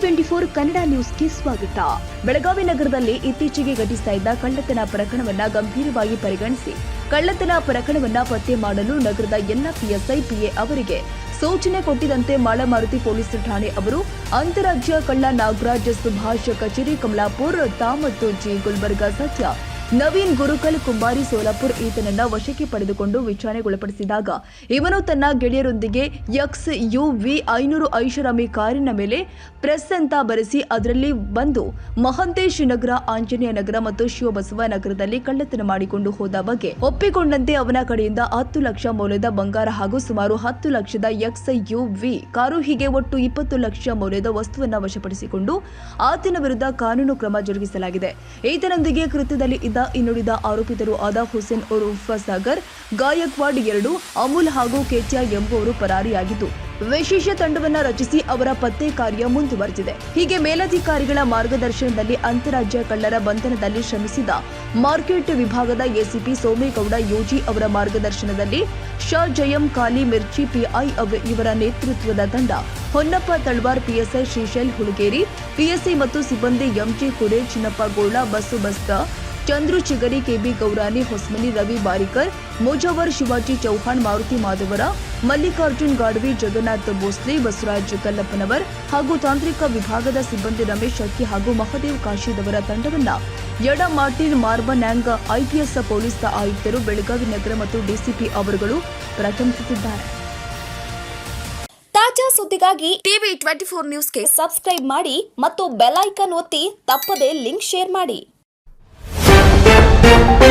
Twenty four Kannada ನ್ಯೂಸ್ಗೆ ಸ್ವಾಗತ. ಬೆಳಗಾವಿ ನಗರದಲ್ಲಿ ಇತ್ತೀಚೆಗೆ ಘಟಿಸ್ತಾ ಇದ್ದ ಕಳ್ಳತನ ಪ್ರಕರಣವನ್ನ ಗಂಭೀರವಾಗಿ ಪರಿಗಣಿಸಿ, ಕಳ್ಳತನ ಪ್ರಕರಣವನ್ನ ಪತ್ತೆ ಮಾಡಲು ನಗರದ ಎಲ್ಲ ಪಿಎಸ್ಐ ಪಿಎ ಅವರಿಗೆ ಸೂಚನೆ ಕೊಟ್ಟಿದಂತೆ ಮಾಳಮಾರುತಿ ಪೊಲೀಸ್ ಠಾಣೆ ಅವರು, ಅಂತಾರಾಜ್ಯ ಕಳ್ಳ ನಾಗರಾಜ್ ಸುಭಾಷ್ ಕಚೇರಿ, ಕಮಲಾಪುರ್ ತಾ ಮತ್ತು ಜಿ. ಗುಲ್ಬರ್ಗಾ, ಸತ್ಯ ನವೀನ್ ಗುರುಕಲ್ ಕುಂಬಾರಿ ಸೋಲಾಪುರ್ ಈತನನ್ನ ವಶಕ್ಕೆ ಪಡೆದುಕೊಂಡು ವಿಚಾರಣೆಗೊಳಪಡಿಸಿದಾಗ ಇವನು ತನ್ನ ಗೆಳೆಯರೊಂದಿಗೆ ಎಕ್ಸ್ ಯು ವಿ ಐನೂರು ಐಷಾರಾಮಿ ಕಾರಿನ ಮೇಲೆ ಪ್ರೆಸ್ ಅಂತ ಬರೆಸಿ ಅದರಲ್ಲಿ ಬಂದು ಮಹಂತೇಶ್ ನಗರ, ಆಂಜನೇಯ ನಗರ ಮತ್ತು ಶಿವಬಸವ ನಗರದಲ್ಲಿ ಕಳ್ಳತನ ಮಾಡಿಕೊಂಡು ಹೋದ ಬಗ್ಗೆ ಒಪ್ಪಿಕೊಂಡಂತೆ ಅವನ ಕಡೆಯಿಂದ ಹತ್ತು ಲಕ್ಷ ಮೌಲ್ಯದ ಬಂಗಾರ ಹಾಗೂ ಸುಮಾರು ಹತ್ತು ಲಕ್ಷದ ಎಕ್ಸ್ ಯು ವಿ ಕಾರು ಹೀಗೆ ಒಟ್ಟು ಇಪ್ಪತ್ತು ಲಕ್ಷ ಮೌಲ್ಯದ ವಸ್ತುವನ್ನ ವಶಪಡಿಸಿಕೊಂಡು ಆತನ ವಿರುದ್ಧ ಕಾನೂನು ಕ್ರಮ ಜರುಗಿಸಲಾಗಿದೆ. ಈತನೊಂದಿಗೆ ಕೃತ್ಯದಲ್ಲಿ ಇದ್ದ ಇನ್ನುಳಿದ ಆರೋಪಿತರು ಆದ ಹುಸೇನ್ ಉರ್ಫ್ ಸಾಗರ್, ಗಾಯಕ್ವಾಡ್ ಎರಡು, ಅಮುಲ್ ಹಾಗೂ ಕೆತ್ಯಾ ಎಂಬುವರು ಪರಾರಿಯಾಗಿದ್ದು, ವಿಶೇಷ ತಂಡವನ್ನ ರಚಿಸಿ ಅವರ ಪತ್ತೆ ಕಾರ್ಯ ಮುಂದುವರೆದಿದೆ. ಹೀಗೆ ಮೇಲಧಿಕಾರಿಗಳ ಮಾರ್ಗದರ್ಶನದಲ್ಲಿ ಅಂತಾರಾಜ್ಯ ಕಳ್ಳರ ಬಂಧನದಲ್ಲಿ ಶ್ರಮಿಸಿದ ಮಾರ್ಕೆಟ್ ವಿಭಾಗದ ಎಸಿಪಿ ಸೋಮೇಗೌಡ, ಯೋಜಿ ಅವರ ಮಾರ್ಗದರ್ಶನದಲ್ಲಿ ಶಾ ಜಯಂ ಕಾಲಿ ಮಿರ್ಚಿ, ಪಿಐ ಇವರ ನೇತೃತ್ವದ ತಂಡ, ಹೊನ್ನಪ್ಪ ತಳ್ವಾರ್, ಪಿಎಸ್ಐ ಶ್ರೀಶೈಲ್ ಹುಲಗೇರಿ, ಪಿಎಸ್ಐ ಮತ್ತು ಸಿಬ್ಬಂದಿ ಎಂಜಿ ಕುರೆ, ಚಿನ್ನಪ್ಪ ಗೋಳ ಬಸ್ಸು ಬಸ್ತ ಚಂದ್ರು ಚಿಗರಿ, ಕೆಬಿ ಗೌರಾನಿ, ಹೊಸ್ಮನಿ, ರವಿ ಬಾರಿಕರ್, ಮುಜಾವರ್, ಶಿವಾಜಿ ಚೌಹಾಣ್, ಮಾರುತಿ ಮಾಧವರ, ಮಲ್ಲಿಕಾರ್ಜುನ್ ಗಾಡ್ವಿ, ಜಗನ್ನಾಥ್ ಭೋಸ್ಲೆ, ಬಸವರಾಜ್ ಕಲ್ಲಪ್ಪನವರ್ ಹಾಗೂ ತಾಂತ್ರಿಕ ವಿಭಾಗದ ಸಿಬ್ಬಂದಿ ರಮೇಶ್ ಅಕ್ಕಿ ಹಾಗೂ ಮಹದೇವ್ ಕಾಶಿದವರ ತಂಡವನ್ನು Yada Martin Marbaniang IPS police ಆಯುಕ್ತರು ಬೆಳಗಾವಿ ನಗರ ಮತ್ತು ಡಿಸಿಪಿ ಅವರುಗಳು ಪ್ರಶಂಸಿಸಿದ್ದಾರೆ ತಾಜಾ ಸುದ್ದಿಗಾಗಿ ಟಿವಿ ಟ್ವೆಂಟಿ ಫೋರ್ ನ್ಯೂಸ್ಗೆ ಸಬ್ಸ್ಕ್ರೈಬ್ ಮಾಡಿ ಮತ್ತು ಬೆಲ್ ಐಕಾನ್ ಒತ್ತಿ ತಪ್ಪದೇ ಲಿಂಕ್ ಶೇರ್ ಮಾಡಿ. Thank you.